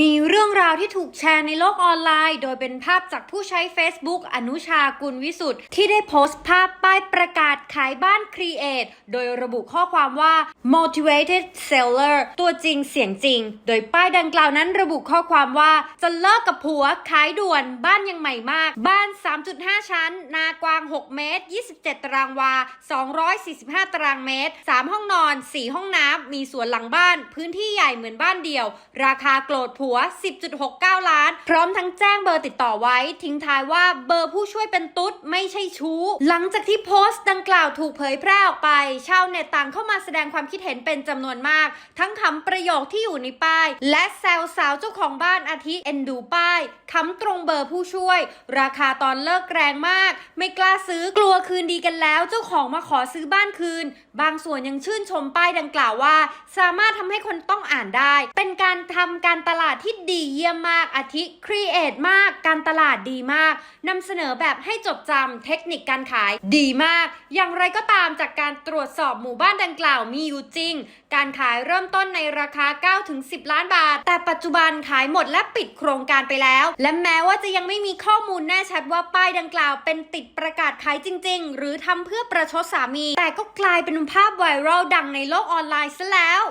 มีเรื่องราวที่ถูกแชร์ในโลกออนไลน์ โดยเป็นภาพจากผู้ใช้ Facebook อนุชากุลวิสุทธ์ที่ได้โพสต์ภาพป้ายประกาศขายบ้านครีเอทโดยระบุข้อความว่า motivated seller ตัวจริงเสียงจริง โดยป้ายดังกล่าวนั้นระบุข้อความว่า จะเลิกกับผัวขายด่วน บ้านยังใหม่มาก บ้าน 3.5 ชั้น นากว้าง 6 เมตร 27 ตารางวา 245 ตารางเมตร 3 ห้องนอน 4 ห้องน้ำ มีสวนหลังบ้าน พื้นที่ใหญ่เหมือนบ้านเดี่ยว ราคาโกรธผัว 10.69 ล้าน พร้อมทั้งแจ้งเบอร์ติดต่อไว้ ทิ้งท้ายว่าเบอร์ผู้ช่วยเป็นตุ๊ดไม่ใช่ชู้ หลังจากที่โพสต์ดังกล่าวถูกเผยแพร่ออกไป ชาวเน็ตต่างเข้ามาแสดงความคิดเห็นเป็นจำนวนมาก ทั้งคำประโยคที่อยู่ในป้าย และแซวสาวเจ้าของบ้านอาทิเอ็นดูป้ายคำตรงเบอร์ผู้ช่วย ราคาตอนเลิกแรงมาก ไม่กล้าซื้อกลัวคืนดีกันแล้ว เจ้าของมาขอซื้อบ้านคืน บางส่วนยังชื่นชมป้ายดังกล่าวว่า สามารถทำให้คนต้องอ่านได้ เป็นการทำการตลาดที่ดีเยี่ยมมากอาทิครีเอทมาก การตลาดดีมากนำเสนอแบบให้จดจำเทคนิคการขายดีมาก อย่างไรก็ตามจากการตรวจสอบหมู่บ้านดังกล่าวมีอยู่จริง การขายเริ่มต้นในราคา 9-10 ล้านบาท แต่ปัจจุบันขายหมดและปิดโครงการไปแล้ว และแม้ว่าจะยังไม่มีข้อมูลแน่ชัดว่าป้ายดังกล่าว เป็นติดประกาศขายจริง ๆ หรือทำเพื่อประชดสามี แต่ก็กลายเป็นภาพไวรัลดังในโลกออนไลน์ซะแล้ว